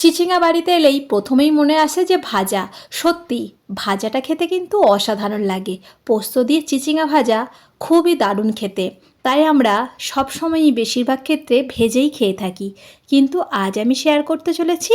চিচিঙা বাড়িতে এলেই প্রথমেই মনে আসে যে ভাজা। সত্যি, ভাজাটা খেতে কিন্তু অসাধারণ লাগে। পোস্ত দিয়ে চিচিঙা ভাজা খুবই দারুণ খেতে। তাই আমরা সবসময়ই বেশিরভাগ ক্ষেত্রে ভেজেই খেয়ে থাকি। কিন্তু আজ আমি শেয়ার করতে চলেছি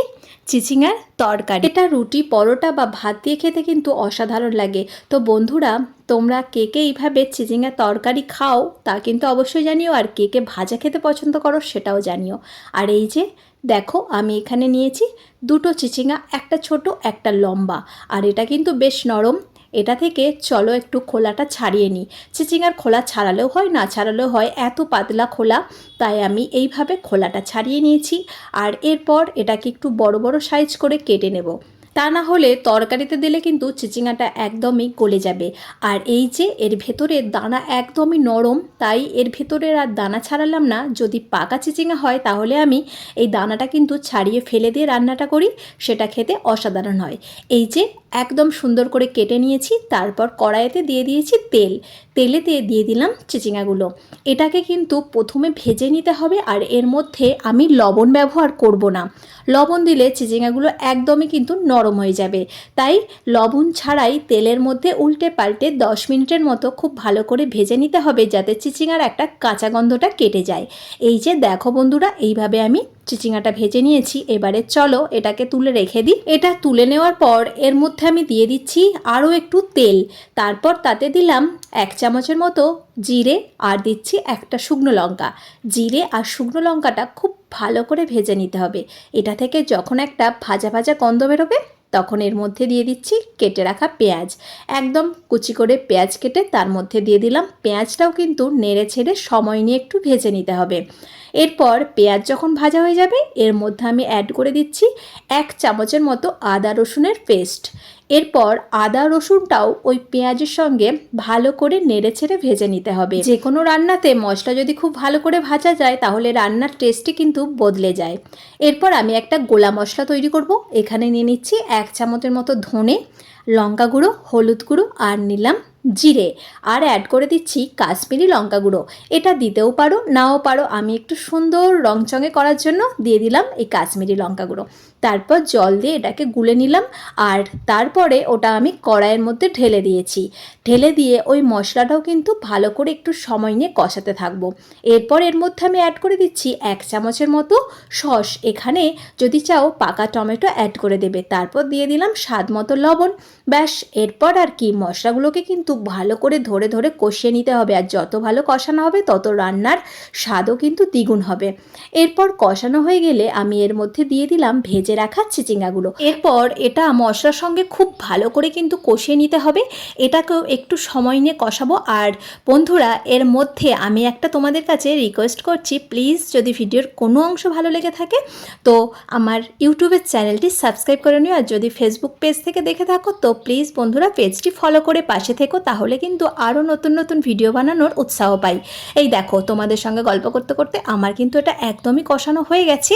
চিচিঙার তরকারি। এটা রুটি, পরোটা বা ভাত দিয়ে খেতে কিন্তু অসাধারণ লাগে। তো বন্ধুরা, তোমরা কে কে এইভাবে চিচিঙার তরকারি খাও তা কিন্তু অবশ্যই জানিও আর কে কে ভাজা খেতে পছন্দ করো সেটাও জানিও। আর এই যে, দেখো আমি এখানে নিয়েছি দুটো চিচিঙা, একটা ছোট, একটা লম্বা। আর এটা কিন্তু বেশ নরম এটা থেকে চলো একটু খোলাটা ছাড়িয়ে নিই। চিচিঙার খোলা ছাড়ালেও হয়, না ছাড়ালেও হয়, এত পাতলা খোলা, তাই আমি এইভাবে খোলাটা ছাড়িয়ে নিয়েছি। আর এরপর এটাকে একটু বড় বড় সাইজ করে কেটে নেব। তা না হলে তরকারিতে দিলে কিন্তু চিচিঙাটা একদমই গলে যাবে। আর এই যে এর ভেতরে দানা একদমই নরম, তাই এর ভেতরের আর দানা ছাড়ালাম না। যদি পাকা চিচিঙা হয় তাহলে আমি এই দানাটা কিন্তু ছাড়িয়ে ফেলে দিয়ে রান্নাটা করি, সেটা খেতে অসাধারণ হয়। এই যে একদম সুন্দর করে কেটে নিয়েছি, তারপর কড়াইতে দিয়ে দিয়েছি তেল। তেলেতে দিয়ে দিলাম চিচিঙাগুলো এটাকে কিন্তু প্রথমে ভেজে নিতে হবে আর এর মধ্যে আমি লবণ ব্যবহার করব না। লবণ দিলে চিচিঙাগুলো একদমই কিন্তু নরম হয়ে যাবে। তাই লবণ ছাড়াই তেলের মধ্যে উল্টে পাল্টে দশ মিনিটের মতো খুব ভালো করে ভেজে নিতে হবে যাতে চিচিঙার একটা কাঁচা গন্ধটা কেটে যায়। এই যে দেখো বন্ধুরা, এইভাবে আমি চিচিঙাটা ভেজে নিয়েছি, এবারে চলো এটাকে তুলে রেখে দিই। এটা তুলে নেওয়ার পর এর মধ্যে আমি দিয়ে দিচ্ছি আরও একটু তেল। তারপর তাতে দিলাম এক চামচের মতো জিরে আর দিচ্ছি একটা শুকনো লঙ্কা। জিরে আর শুকনো লঙ্কাটা খুব ভালো করে ভেজে নিতে হবে। এটা থেকে যখন একটা ভাজা ভাজা গন্ধ বেরোবে তখন এর মধ্যে দিয়ে দিচ্ছি কেটে রাখা পেঁয়াজ। একদম কুচি করে পেঁয়াজ কেটে তার মধ্যে দিয়ে দিলাম। পেঁয়াজটাও কিন্তু নেড়ে ছেড়ে সময় নিয়ে একটু ভেজে নিতে হবে। এরপর পেঁয়াজ যখন ভাজা হয়ে যাবে, এর মধ্যে আমি অ্যাড করে দিচ্ছি এক চামচের মতো আদা রসুনের পেস্ট এরপর আদা, রসুনটাও ওই পেঁয়াজের সঙ্গে ভালো করে নেড়ে ছেড়ে ভেজে নিতে হবে। যে কোনো রান্নাতে মশলা যদি খুব ভালো করে ভাজা যায়, তাহলে রান্নার টেস্টই কিন্তু বদলে যায়। এরপর আমি একটা গোলা মশলা তৈরি করব। এখানে নিয়ে নিচ্ছি এক চামচের মতো ধনে, লঙ্কা গুঁড়ো, হলুদ গুঁড়ো আর নিলাম জিরে আর অ্যাড করে দিচ্ছি কাশ্মীরি লঙ্কা গুঁড়ো। এটা দিতেও পারো, নাও পারো। আমি একটু সুন্দর রংচঙে করার জন্য দিয়ে দিলাম এই কাশ্মীরি লঙ্কা গুঁড়ো। তারপর জল দিয়ে এটাকে গুলে নিলাম আর তারপরে ওটা আমি কড়াইয়ের মধ্যে ঢেলে দিয়েছি। ঢেলে দিয়ে ওই মশলাটাও কিন্তু ভালো করে একটু সময় নিয়ে কষাতে থাকব। এরপর এর মধ্যে আমি অ্যাড করে দিচ্ছি এক চামচের মতো সস। এখানে যদি চাও পাকা টমেটো অ্যাড করে দেবে। তারপর দিয়ে দিলাম স্বাদ মতো লবণ। ব্যাস, এরপর আর কি মশলাগুলোকে কিন্তু ভালো করে ধরে ধরে কষিয়ে নিতে হবে। আর যত ভালো কষানো হবে, তত রান্নার স্বাদও কিন্তু দ্বিগুণ হবে। এরপর কষানো হয়ে গেলে আমি এর মধ্যে দিয়ে দিলাম ভেজে রাখা চিচিঙ্গাগুলো। এরপর এটা মশলার সঙ্গে খুব ভালো করে কিন্তু কষিয়ে নিতে হবে। এটাকেও একটু সময় নিয়ে কষাবো। আর বন্ধুরা, এর মধ্যে আমি একটা তোমাদের কাছে রিকোয়েস্ট করছি প্লিজ যদি ভিডিওর কোনো অংশ ভালো লেগে থাকে, তো আমার ইউটিউবের চ্যানেলটি সাবস্ক্রাইব করে নিও। আর যদি ফেসবুক পেজ থেকে দেখে থাকো, তো প্লিজ বন্ধুরা পেজটি ফলো করে পাশে থেকো। তাহলে কিন্তু আরও নতুন নতুন ভিডিও বানানোর উৎসাহ পাই। এই দেখো, তোমাদের সঙ্গে গল্প করতে করতে আমার কিন্তু এটা একদমই কষানো হয়ে গেছে।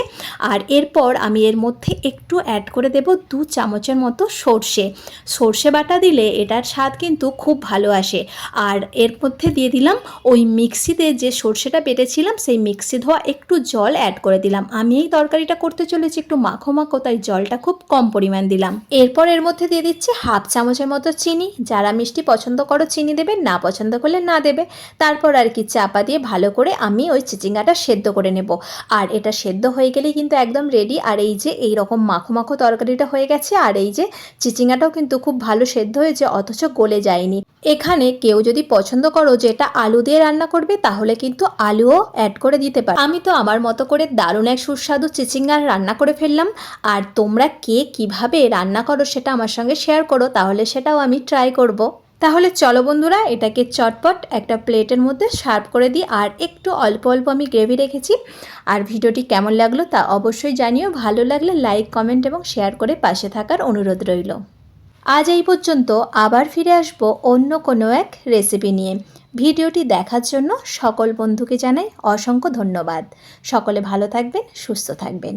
আর এরপর আমি এর মধ্যে একটু অ্যাড করে দেব দু চামচের মতো সর্ষে। সর্ষে বাটা দিলে এটার স্বাদ কিন্তু খুব ভালো আসে। আর এর মধ্যে দিয়ে দিলাম ওই মিক্সিতে যে সর্ষেটা বেটেছিলাম, সেই মিক্সি ধোয়া একটু জল অ্যাড করে দিলাম। আমি এই তরকারিটা করতে চলেছি একটু মাখো মাখো, তাই জলটা খুব কম পরিমাণ দিলাম। এরপর এর মধ্যে দিয়ে দিচ্ছি হাফ চামচের মতো চিনি। যারা মিষ্টি পছন্দ করো, চিনি দেবে, না পছন্দ করলে না দেবে। তারপর আর কি চাপা দিয়ে ভালো করে আমি ওই চিচিঙ্গাটা সেদ্ধ করে নেব। আর এটা সেদ্ধ হয়ে গেলেই কিন্তু একদম রেডি আর এই যে এই রকম মাখো মাখো তরকারিটা হয়ে গেছে। আর এই যে চিচিঙ্গাটাও কিন্তু খুব ভালো সেদ্ধ হয়েছে, অথচ গলে যায়নি। এখানে কেউ যদি পছন্দ করো যে এটা আলু দিয়ে রান্না করবে, তাহলে কিন্তু আলুও অ্যাড করে দিতে পারো। আমি তো আমার মতো করে দারুণ এক সুস্বাদু চিচিঙ্গার রান্না করে ফেললাম। আর তোমরা কে কীভাবে রান্না করো সেটা আমার সঙ্গে শেয়ার করো, তাহলে সেটাও আমি ট্রাই করব। তাহলে চলো বন্ধুরা, এটাকে চটপট একটা প্লেটের মধ্যে সার্ভ করে দিই, আর একটু অল্প অল্প আমি গ্রেভি রেখেছি। আর ভিডিওটি কেমন লাগল তা অবশ্যই জানিও, ভালো লাগলে লাইক, কমেন্ট এবং শেয়ার করে পাশে থাকার অনুরোধ রইল। আজ এই পর্যন্ত আবার ফিরে আসব অন্য কোনো এক রেসিপি নিয়ে। ভিডিওটি দেখার জন্য সকল বন্ধুকে জানাই অসংখ্য ধন্যবাদ। সকলে ভালো থাকবেন, সুস্থ থাকবেন।